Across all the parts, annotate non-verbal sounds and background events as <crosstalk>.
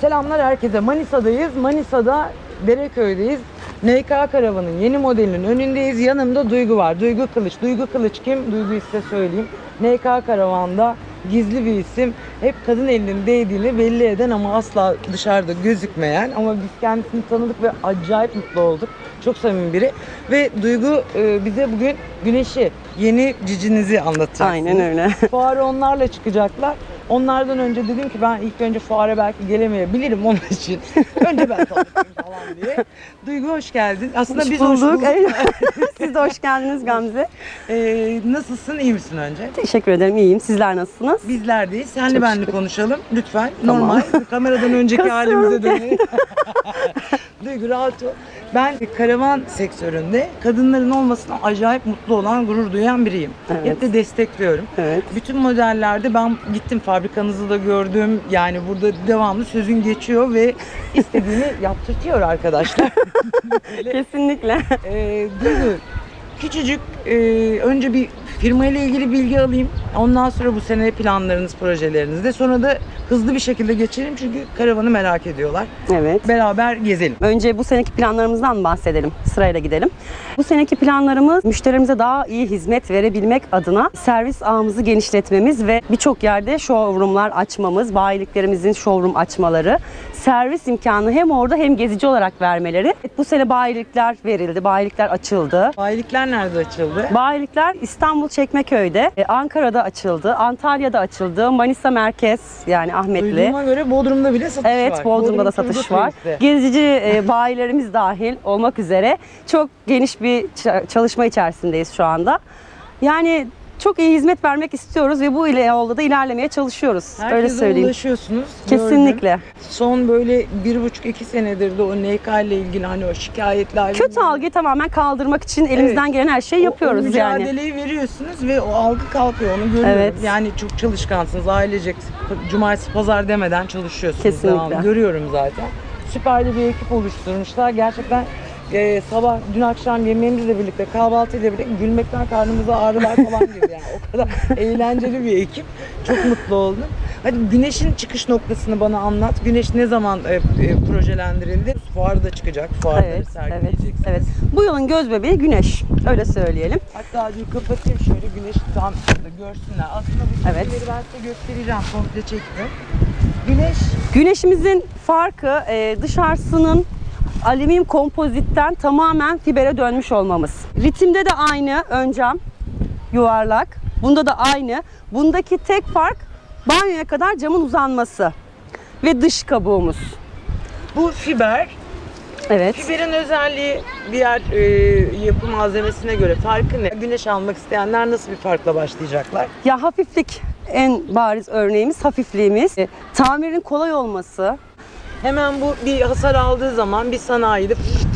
Selamlar herkese. Manisa'dayız. Manisa'da Dereköy'deyiz. NK Karavan'ın yeni modelinin önündeyiz. Yanımda Duygu var. Duygu Kılıç. Duygu Kılıç kim? Duygu'yu size söyleyeyim. NK Karavan'da gizli bir isim. Hep kadın elinin değdiğini belli eden ama asla dışarıda gözükmeyen ama biz kendisini tanıdık ve acayip mutlu olduk. Çok samimi biri. Ve Duygu e, bize bugün güneşi, yeni cicinizi anlatacak. Aynen öyle. Fuara onlarla çıkacaklar. Onlardan önce dedim ki ben ilk önce fuara belki gelemeyebilirim onun için. önce ben tanıtayım falan diye. Duygu hoş geldin. Aslında Hoş biz bulduk. hoş bulduk. <laughs> Siz de hoş geldiniz Gamze. Ee, nasılsın? İyi misin önce? Teşekkür ederim. İyiyim. Sizler nasılsınız? Bizler değil. Senle Çok benle şükür. konuşalım. Lütfen. Tamam. Normal. Kameradan önceki <laughs> halimize dönelim. <laughs> Duygu rahat ol. Ben karavan sektöründe kadınların olmasına acayip mutlu olan, gurur duyan biriyim. Hep Evet. de destekliyorum. Evet. Bütün modellerde ben gittim fabrikanızı da gördüm. Yani burada devamlı sözün geçiyor ve istediğini <laughs> yaptırtıyor arkadaşlar. Kesinlikle. Ee, Duygu, küçücük e, önce bir firma ile ilgili bilgi alayım. Ondan sonra bu sene planlarınız, projeleriniz de sonra da hızlı bir şekilde geçelim çünkü karavanı merak ediyorlar. Evet. Beraber gezelim. Önce bu seneki planlarımızdan bahsedelim. Sırayla gidelim. Bu seneki planlarımız müşterimize daha iyi hizmet verebilmek adına servis ağımızı genişletmemiz ve birçok yerde showroomlar açmamız, bayiliklerimizin showroom açmaları, servis imkanı hem orada hem gezici olarak vermeleri. Bu sene bayilikler verildi, bayilikler açıldı. Bayilikler nerede açıldı? Bayilikler İstanbul Çekmeköy'de, e, Ankara'da açıldı, Antalya'da açıldı, Manisa Merkez yani Ahmetli. Duyduğuma göre Bodrum'da bile satış var. Evet, Bodrum'da da satış var. Gezici e, bayilerimiz dahil olmak üzere çok geniş bir ça- çalışma içerisindeyiz şu anda. Yani çok iyi hizmet vermek istiyoruz ve bu ile yolda da ilerlemeye çalışıyoruz. Öyle Herkese söyleyeyim. ulaşıyorsunuz. gördüm. Kesinlikle. Son böyle bir buçuk iki senedir de o NK ile ilgili hani o şikayetler. Kötü algıyı tamamen kaldırmak için elimizden gelen her şeyi yapıyoruz o, o yani. mücadeleyi veriyorsunuz ve o algı kalkıyor onu görüyorum. Evet. Yani çok çalışkansınız ailecek cumartesi pazar demeden çalışıyorsunuz. Kesinlikle. devamlı. Görüyorum zaten. Süper bir ekip oluşturmuşlar. Gerçekten e, sabah dün akşam yemeğimizle birlikte kahvaltıyla birlikte gülmekten karnımıza ağrılar falan girdi yani. O kadar <laughs> eğlenceli bir ekip. Çok mutlu oldum. Hadi güneşin çıkış noktasını bana anlat. Güneş ne zaman e, e, projelendirildi? Fuarda çıkacak. Fuarda Evet, evet, sergileyeceksiniz. evet. Bu yılın göz bebeği güneş. Öyle söyleyelim. Hatta bir kapatayım şöyle güneş tam şurada görsünler. Aslında bu Evet. ben size göstereceğim. Komple çektim. Güneş Güneşimizin farkı e, dışarısının alüminyum kompozitten tamamen fibere dönmüş olmamız. Ritimde de aynı ön cam yuvarlak. Bunda da aynı. Bundaki tek fark banyoya kadar camın uzanması ve dış kabuğumuz. bu fiber. Evet. Fiberin özelliği diğer e, yapı malzemesine göre farkı ne? Güneş almak isteyenler nasıl bir farkla başlayacaklar? Ya hafiflik en bariz örneğimiz hafifliğimiz. E, tamirin kolay olması. Hemen bu bir hasar aldığı zaman bir sanayide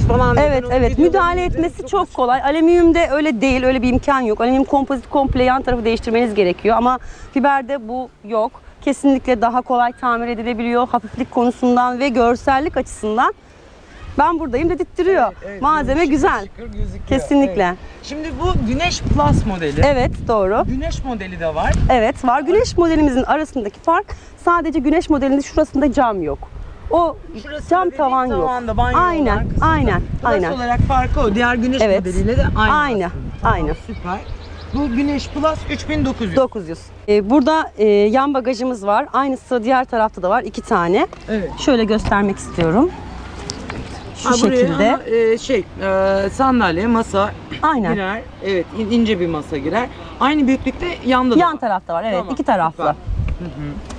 falan Evet evet müdahale etmesi çok kolay. Alüminyumda öyle değil, öyle bir imkan yok. Alüminyum kompozit komple yan tarafı değiştirmeniz gerekiyor ama fiberde bu yok. Kesinlikle daha kolay tamir edilebiliyor hafiflik konusundan ve görsellik açısından. Ben buradayım dedirtiyor. Evet, evet, Malzeme şıkır güzel. şıkır gözüküyor. Kesinlikle. Evet. Şimdi bu Güneş Plus modeli. Evet doğru. Güneş modeli de var. Evet var. Güneş modelimizin arasındaki fark sadece güneş modelinde şurasında cam yok. O Şurası cam tavan yok. tavanda, banyo Aynen, olan kısımda. aynen, Burası aynen. olarak farkı o. Diğer güneş Evet. modeliyle de aynı. Aynı, aslında. Aynı. Süper. Bu Güneş Plus 3900. 900. Ee, burada e, yan bagajımız var. Aynısı diğer tarafta da var. iki tane. evet. Şöyle göstermek istiyorum. Şu Ha, şekilde. ama, e, şey e, sandalye, masa Aynen. girer. Evet in- ince bir masa girer. Aynı büyüklükte yanda da Yan var. tarafta var. Evet, Tamam, iki taraflı. süper. E,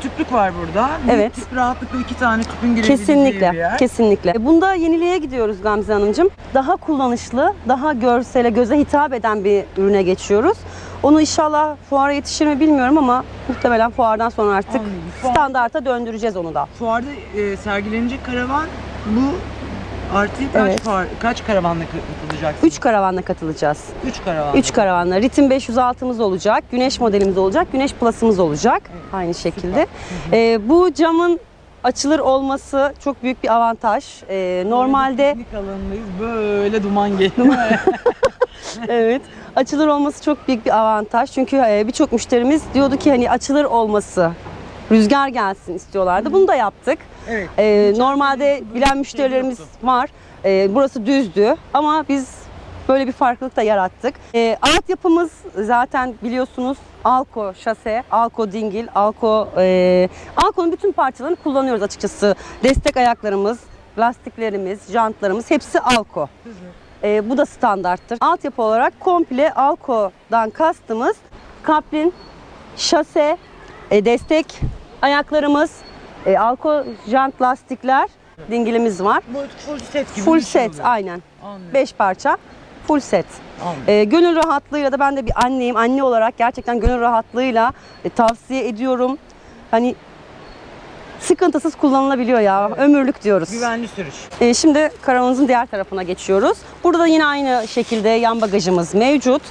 Tüplük var burada. Bir Evet. Tüp rahatlıkla iki tane tüpün girebileceği bir Kesinlikle, yer. kesinlikle. Bunda yeniliğe gidiyoruz Gamze Hanımcığım. Daha kullanışlı, daha görsele, göze hitap eden bir ürüne geçiyoruz. Onu inşallah fuara yetişir mi bilmiyorum ama muhtemelen fuardan sonra artık Anladım. Fuar- standarta döndüreceğiz onu da. Fuarda e, sergilenecek karavan bu artı kaç, Evet. fuar, kaç karavanla katılacaksınız? 3 karavanla katılacağız. 3 karavan. 3 karavanla. Ritim 506'mız olacak. Güneş modelimiz olacak. Güneş Plus'ımız olacak. Aynı şekilde. Ee, bu camın açılır olması çok büyük bir avantaj. Ee, normalde Piknik alanındayız. Böyle duman geliyor. <laughs> evet açılır olması çok büyük bir avantaj. Çünkü e, birçok müşterimiz diyordu ki hani açılır olması rüzgar gelsin istiyorlardı. Bunu da yaptık. Evet. Ee, normalde bilen müşterilerimiz var. Ee, burası düzdü ama biz böyle bir farklılık da yarattık. Ee, altyapımız zaten biliyorsunuz Alko şase, Alko dingil, Alko e, Alko'nun bütün parçalarını kullanıyoruz açıkçası. Destek ayaklarımız, lastiklerimiz, jantlarımız hepsi Alko. Ee, bu da standarttır. Altyapı olarak komple Alko'dan kastımız kaplin, şase, e, destek ayaklarımız, e, Alko jant lastikler, dingilimiz var. Bu full set gibi Full bir şey set oluyor. aynen. Anladım. 5 parça full set. Anladım. E, gönül rahatlığıyla da ben de bir anneyim. Anne olarak gerçekten gönül rahatlığıyla e, tavsiye ediyorum. Hani sıkıntısız kullanılabiliyor ya. Ömürlük diyoruz. Güvenli sürüş. E, şimdi karavanımızın diğer tarafına geçiyoruz. Burada da yine aynı şekilde yan bagajımız mevcut.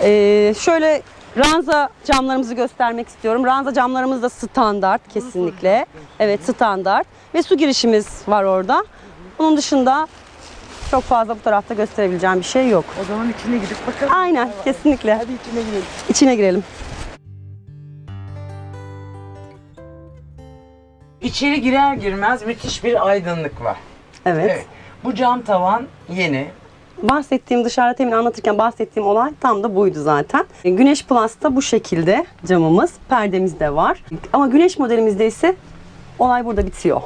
E, şöyle ranza camlarımızı göstermek istiyorum. Ranza camlarımız da standart kesinlikle. Evet standart. Ve su girişimiz var orada. Bunun dışında çok fazla bu tarafta gösterebileceğim bir şey yok. O zaman içine gidip bakalım. Aynen kesinlikle. Hadi içine girelim. İçine girelim. İçeri girer girmez müthiş bir aydınlık var. Evet. Evet. Bu cam tavan yeni. Bahsettiğim dışarıda temin anlatırken bahsettiğim olay tam da buydu zaten. E, Güneş Plus'ta bu şekilde camımız, perdemiz de var. Ama Güneş modelimizde ise olay burada bitiyor.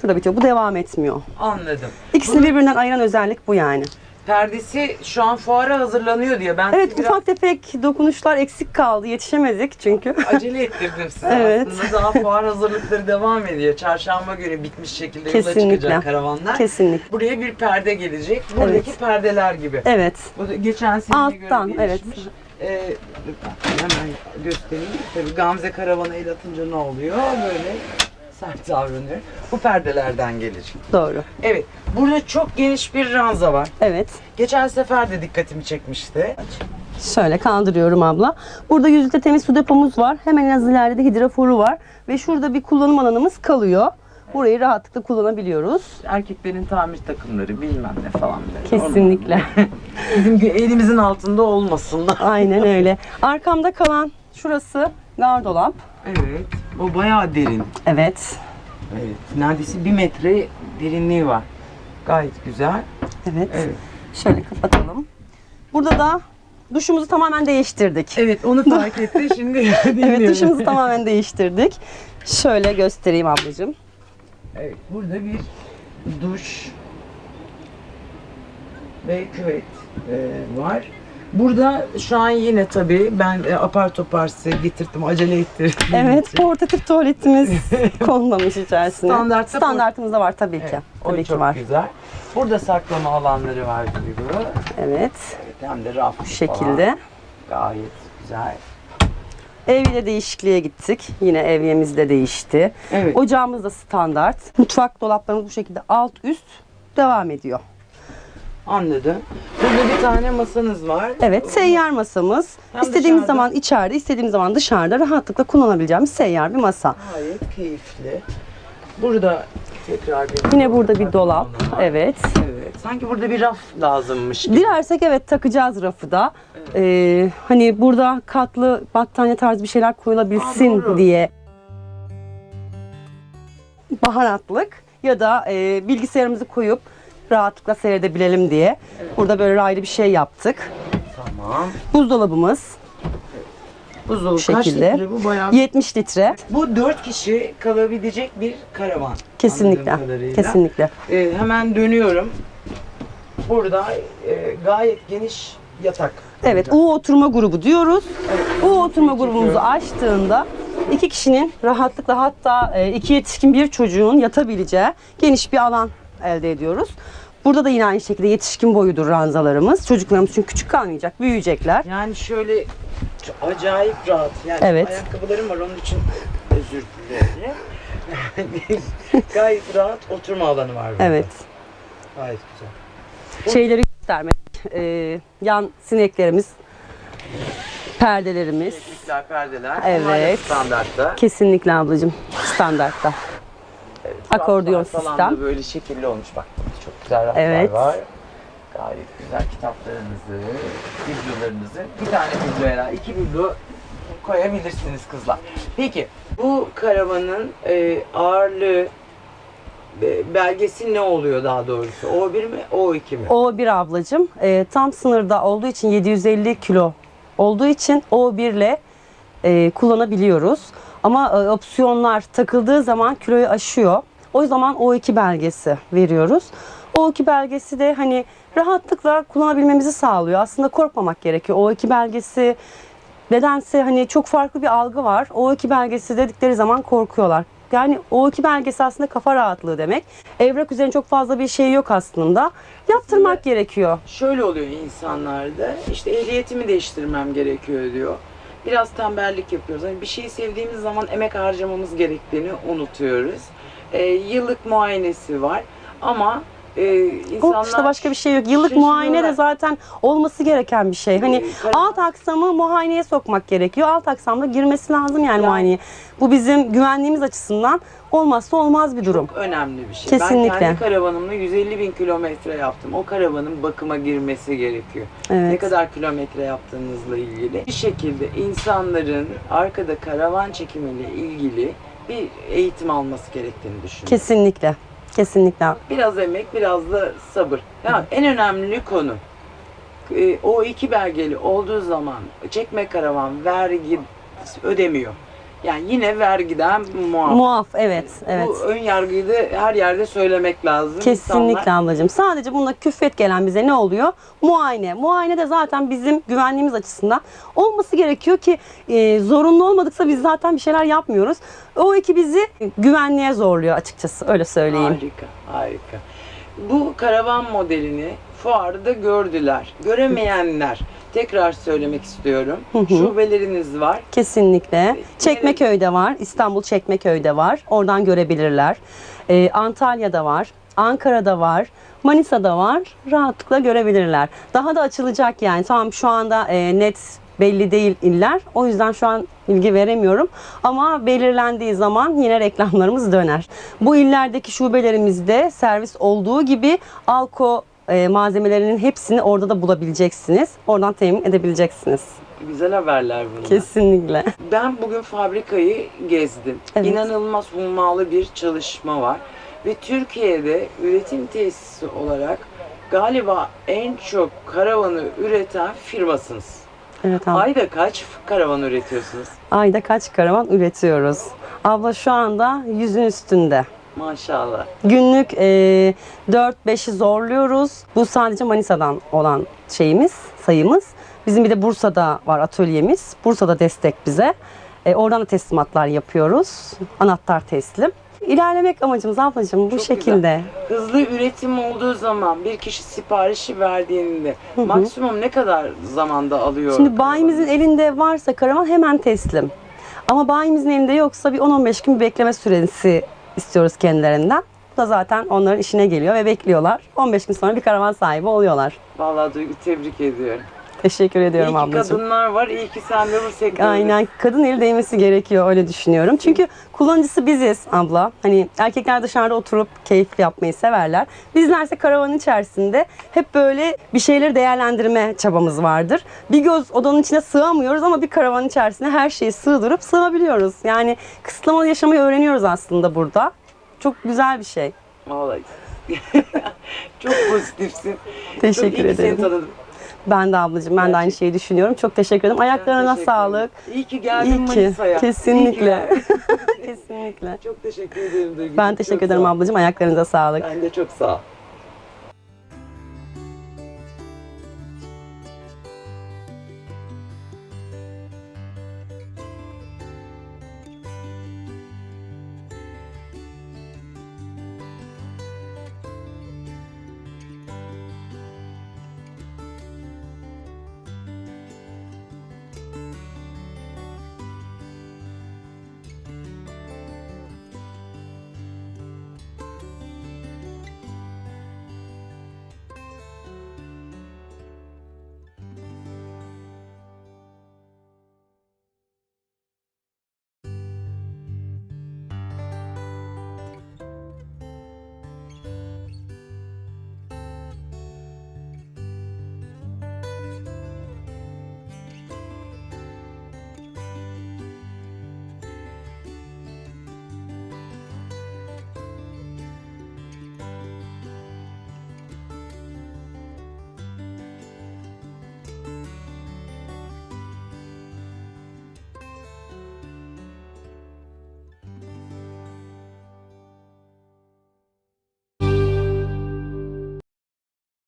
Şurada bitiyor. Bu devam etmiyor. Anladım. İkisini birbirinden ayıran özellik bu yani. Perdesi şu an fuara hazırlanıyor diye ben Evet biraz ufak tefek dokunuşlar eksik kaldı. Yetişemedik çünkü. <laughs> acele ettirdim size. <laughs> Evet. Aslında daha fuar hazırlıkları devam ediyor. Çarşamba günü bitmiş şekilde yola Kesinlikle. çıkacak karavanlar. Kesinlikle. Buraya bir perde gelecek. Buradaki Evet. perdeler gibi. Evet. Bu da geçen seneye Alttan, göre evet. gelişmiş. Ee, hemen göstereyim. Tabii Gamze karavana el atınca ne oluyor? Böyle sert davranıyor. Bu perdelerden gelecek. Doğru. Evet. Burada çok geniş bir ranza var. Evet. Geçen sefer de dikkatimi çekmişti. Şöyle kaldırıyorum abla. Burada 100 litre temiz su depomuz var. Hemen az ileride de hidroforu var. Ve şurada bir kullanım alanımız kalıyor. Burayı rahatlıkla kullanabiliyoruz. Erkeklerin tamir takımları bilmem ne falan böyle. Kesinlikle. Bizim elimizin altında olmasınlar. Aynen öyle. Arkamda kalan şurası gardolap. Evet. O bayağı derin. Evet. Evet. Neredeyse bir metre derinliği var. Gayet güzel. Evet. Evet. Şöyle kapatalım. Burada da duşumuzu tamamen değiştirdik. Evet onu fark etti. Şimdi <laughs> Evet duşumuzu tamamen değiştirdik. Şöyle göstereyim ablacığım. Evet, burada bir duş ve küvet e, var. Burada şu an yine tabii ben e, apar topar size getirdim, acele ettirdim. Evet portatif tuvaletimiz <laughs> konmamış içerisine. Standartta Standartımız da var tabii ki. Evet, o tabii ki çok var. güzel. Burada saklama alanları var gibi. Evet. Hem de raf Bu şekilde. falan. Gayet güzel. Evle değişikliğe gittik. Yine evyemiz de değişti. Evet. Ocağımız da standart. Mutfak dolaplarımız bu şekilde alt üst devam ediyor. Anladım. Burada bir tane masanız var. Evet seyyar masamız. Hem istediğimiz dışarıda- zaman içeride, istediğimiz zaman dışarıda rahatlıkla kullanabileceğimiz seyyar bir masa. Gayet keyifli. Burada tekrar bir Yine burada bir dolap. var. Evet. Evet. Sanki burada bir raf lazımmış gibi. Dilersek evet takacağız rafı da. Ee, hani burada katlı battaniye tarzı bir şeyler koyulabilsin Aa, doğru. diye. Baharatlık ya da e, bilgisayarımızı koyup rahatlıkla seyredebilelim diye. Burada böyle ayrı bir şey yaptık. Tamam. Buzdolabımız Buzdolabı Bu kaç şekilde. litre bu bayağı? 70 litre. Bu dört kişi kalabilecek bir karavan. Kesinlikle. anladığım kadarıyla. Kesinlikle. Ee, hemen dönüyorum. Burada e, gayet geniş yatak. Evet, U oturma grubu diyoruz. U oturma grubumuzu açtığında iki kişinin rahatlıkla hatta e, iki yetişkin bir çocuğun yatabileceği geniş bir alan elde ediyoruz. Burada da yine aynı şekilde yetişkin boyudur ranzalarımız. Çocuklarımız çünkü küçük kalmayacak, büyüyecekler. Yani şöyle acayip rahat. Yani Evet. ayakkabılarım var onun için özür dilerim. <laughs> gayet rahat oturma alanı var burada. Evet. Gayet güzel. Şeyleri göstermek, e, yan sineklerimiz, perdelerimiz. Teknikler, perdeler. Evet. Bunlar da standartta. Kesinlikle ablacığım standartta. Falan sistem. da böyle şekilli olmuş bak. Çok güzel raflar Evet. var. Gayet güzel kitaplarınızı, biblolarınızı. Bir tane biblo herhalde. iki biblo koyabilirsiniz kızlar. Peki bu karavanın e, ağırlığı e, belgesi ne oluyor daha doğrusu? O1 mi O2 mi? O bir ablacım e, tam sınırda olduğu için 750 kilo olduğu için O1 ile e, kullanabiliyoruz. Ama e, opsiyonlar takıldığı zaman kiloyu aşıyor. O zaman O2 belgesi veriyoruz. O2 belgesi de hani rahatlıkla kullanabilmemizi sağlıyor. Aslında korkmamak gerekiyor. O2 belgesi nedense hani çok farklı bir algı var. O2 belgesi dedikleri zaman korkuyorlar. Yani O2 belgesi aslında kafa rahatlığı demek. Evrak üzerine çok fazla bir şey yok aslında. Yaptırmak Aslında- gerekiyor. Şöyle oluyor insanlarda. işte ehliyetimi değiştirmem gerekiyor diyor. Biraz tembellik yapıyoruz. Hani bir şeyi sevdiğimiz zaman emek harcamamız gerektiğini unutuyoruz. Ee, yıllık muayenesi var ama e, insanlar O işte başka bir şey yok. Yıllık muayene de zaten olması gereken bir şey. Hani Ee, alt aksamı muayeneye sokmak gerekiyor. Alt aksamda girmesi lazım yani Yani- muayeneye. Bu bizim güvenliğimiz açısından olmazsa olmaz bir durum. Çok önemli bir şey. Kesinlikle. Ben kendi karavanımla 150 bin kilometre yaptım. O karavanın bakıma girmesi gerekiyor. Evet. Ne kadar kilometre yaptığınızla ilgili. Bir şekilde insanların arkada karavan çekimiyle ilgili bir eğitim alması gerektiğini düşünüyorum. Kesinlikle. Kesinlikle. Biraz emek, biraz da sabır. Ya en önemli konu e, o iki belgeli olduğu zaman çekme karavan vergi ödemiyor. Yani yine vergiden muaf. Muaf evet. Evet. Bu ön yargıyı da her yerde söylemek lazım. Kesinlikle İnsanlar- ablacığım. Sadece bununla küffet gelen bize ne oluyor? Muayene. Muayene de zaten bizim güvenliğimiz açısından olması gerekiyor ki e, zorunlu olmadıksa biz zaten bir şeyler yapmıyoruz. O iki bizi güvenliğe zorluyor açıkçası öyle söyleyeyim. Harika, harika. Bu karavan modelini fuarda gördüler. Göremeyenler, tekrar söylemek istiyorum. Şubeleriniz var. Kesinlikle. Çekmeköy'de var. İstanbul Çekmeköy'de var. Oradan görebilirler. Ee, Antalya'da var. Ankara'da var. Manisa'da var. Rahatlıkla görebilirler. Daha da açılacak yani. Tamam şu anda e, net belli değil iller. O yüzden şu an bilgi veremiyorum. Ama belirlendiği zaman yine reklamlarımız döner. Bu illerdeki şubelerimizde servis olduğu gibi Alko e, malzemelerinin hepsini orada da bulabileceksiniz. Oradan temin edebileceksiniz. Güzel haberler bunlar. Kesinlikle. Ben bugün fabrikayı gezdim. Evet. İnanılmaz hummalı bir çalışma var. Ve Türkiye'de üretim tesisi olarak galiba en çok karavanı üreten firmasınız. Evet abla. Ayda kaç karavan üretiyorsunuz? Ayda kaç karavan üretiyoruz? Abla şu anda yüzün üstünde. Maşallah. Günlük e, 4-5'i zorluyoruz. Bu sadece Manisa'dan olan şeyimiz, sayımız. Bizim bir de Bursa'da var atölyemiz. Bursa'da destek bize. E, oradan da teslimatlar yapıyoruz. Anahtar teslim. İlerlemek amacımız ablacığım bu Çok şekilde. Hızlı üretim olduğu zaman bir kişi siparişi verdiğinde maksimum ne kadar zamanda alıyor? Şimdi bayimizin elinde varsa karavan hemen teslim. Ama bayimizin elinde yoksa bir 10-15 gün bir bekleme süresi istiyoruz kendilerinden. Bu da zaten onların işine geliyor ve bekliyorlar. 15 gün sonra bir karavan sahibi oluyorlar. Vallahi Duygu tebrik ediyorum. Teşekkür ediyorum İyi ki ablacığım. kadınlar var, iyi ki sen de bu sektörde. Aynen kadın eli değmesi gerekiyor öyle düşünüyorum. Çünkü kullanıcısı biziz abla. Hani erkekler dışarıda oturup keyif yapmayı severler. Bizlerse karavanın içerisinde hep böyle bir şeyleri değerlendirme çabamız vardır. Bir göz odanın içine sığamıyoruz ama bir karavanın içerisine her şeyi sığdırıp sığabiliyoruz. Yani kısıtlamalı yaşamayı öğreniyoruz aslında burada. Çok güzel bir şey. Vallahi. <laughs> Çok pozitifsin. Teşekkür Çok iyi ki ederim. seni tanıdım. Ben de ablacığım ben de aynı şeyi düşünüyorum. Çok teşekkür ederim. Ayaklarına Teşekkür sağlık. İyi ki geldin İyi ki. Manisa'ya. İyi ki Kesinlikle. geldin. <laughs> Kesinlikle. Çok teşekkür ederim Duygu. Ben Çok teşekkür sağ ederim ablacığım. Ayaklarınıza sağlık. Ben de çok sağ ol.